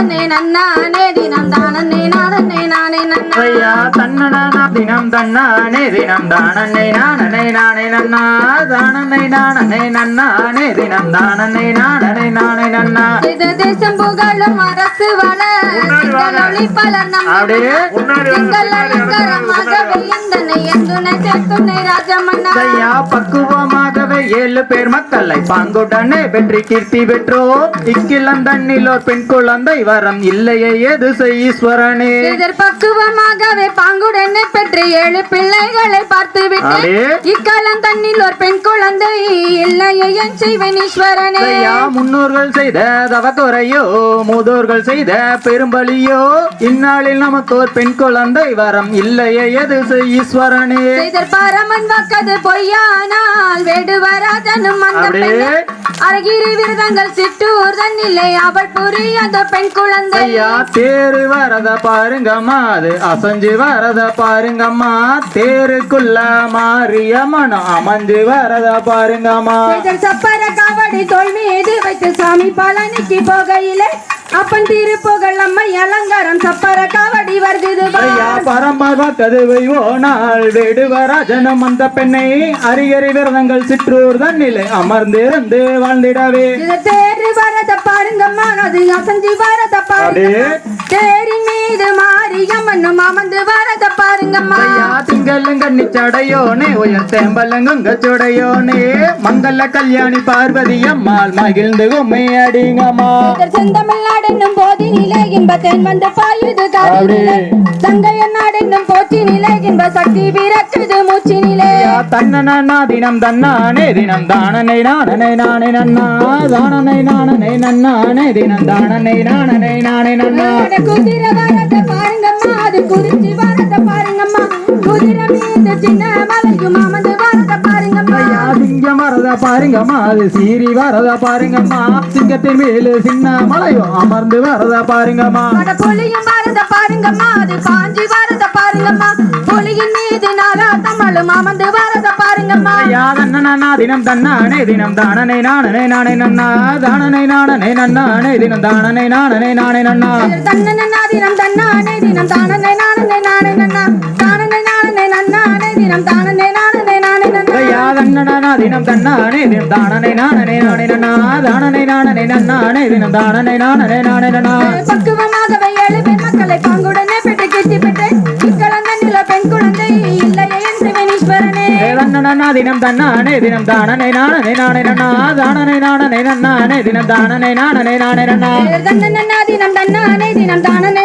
நானே நன்னானே தினம் தானே நானே நானே நன்னா ஐயா தன்னனா தினம் தன்னானே தினம் தானனை நானனை நானே நன்னா. தானனை நானனை நன்னானே தினம் தானனை நானனை நானே நன்னா. இது தேசம் புகழும் அரசு வள ஒளி பல அப்படியே எங்கள் அலங்காரமாகவே எந்தனை எந்துணை சேர்த்துணை ராஜமன்னா. ஐயா பக்குவமாகவே ஏழு பேர் மக்களை பாங்குடனே வெற்றி கீர்த்தி பெற்றோ இக்கிழந்தண்ணிலோர் பெண் குழந்தை வரம் இல்லையே எது ஈஸ்வரனே? இதர் பக்குவமாகவே பாங்குடனே பெற்று ஏழு பிள்ளைகளை பார்த்து விட்டு இக்காலம் தண்ணில் ஒரு பெண் குழந்தை இல்லையே என் செய்வேன் ஈஸ்வரனே. முன்னோர்கள் செய்த தவக்குறையோ மூதோர்கள் செய்த பெரும்பலியோ இந்நாளில் நமக்கு ஒரு பெண் குழந்தை வரம் இல்லையே எது ஈஸ்வரனே? செய்தர் பரமன் வாக்கது பொய்யானால் வேடுவராஜனும் அந்த. பெண்ணே அழகிரி விருதங்கள் சிற்றூர் தன்னில்லை அவள் புரியாத பெண் குழந்தை. ஐயா தேரு வரத பாருங்கம்மா அது அசஞ்சு வரத பாருங்கம்மா. தேருக்குள்ள மாறிய மனம் அமைஞ்சு வரத பாருங்கம்மா. சப்பர காவடி தோல் மீது வைத்து சாமி பழனிக்கு போகையிலே அப்பன் திருப்புகழ் அம்மை அலங்காரம் சப்பர காவடி வருது ஐயா பரம்பர கதவை ஓனால் வேடுவராஜனம் அந்த பெண்ணை அரியறை விரதங்கள் சிற்றூர் தன்னிலை அமர்ந்திருந்து வாழ்ந்திடவே. தேரு வரத பாருங்கம்மா அது அசஞ்சி வரத பாருங்க தேரின் மீது மாரியம்மனும் அமர்ந்து வரத பாருங்கம்மா. ஐயா திங்களுங்கண்ணி சடையோனே உயர் தேம்பலங்குங்க சுடையோனே. மங்கள கல்யாணி பார்வதி அம்மாள் மகிழ்ந்து உண்மை அடிங்கம்மா செந்தமிழ்நாடென்னும் போதினிலே இன்ப தென் வந்து பாயுது போற்றினிலே இன்ப சக்தி பிறக்குது மூச்சினிலே. தன்னனா தினம் தன்னானே தினம் தானனை நானனை நானே நன்னா தானனை நானனை நன்னானே தினம் தானனை நானனை நானே நன்னா. அட குதிரை வரத பாருங்கம்மா அது குறிச்சி வரத பாருங்கம்மா. குதிரை மீது சின்ன மலையும் அமர்ந்து வரத பாருங்கம்மா. ஐயா சிங்கம் வரத பாருங்கம்மா அது சீறி வரத பாருங்கம்மா. சிங்கத்தின் மேலு சின்ன மலையும் அமர்ந்து வரத பாருங்கம்மா. அட புலியும் வரத பாருங்கம்மா அது பாஞ்சி வரத பாருங்கம்மா. புலியின் மீது நாரா தமிழும் அமர்ந்து வரத பாருங்கம்மா. ஐயா தன்னனா தினம் தன்னானே தினம் தானனை நானனை நானே நன்னா. தானனை நானனை நன்னானே தினம் தானனை நானனை நானே நன்னா. தன்னனா தினம் தன்னானே தினம் தானனை நானனை நானே நன்னா. தானனை நானனை நன்னானே தினம் தானனை நானனை நானே நன்னா. ஐயா தன்னனா தினம் தன்னானே தினம் தானனை நானனை நானே நன்னா. தானனை நானனை நன்னானே தினம் தானனை நானனை நானே நன்னா. தினம் தன்னானே தினம் தானனை நானனை நானே நன்னா. தானனை நானனை நன்னானே தினம் தானனை நானனை நானே நன்னா. தினம் தன்னானே தினம் தானனை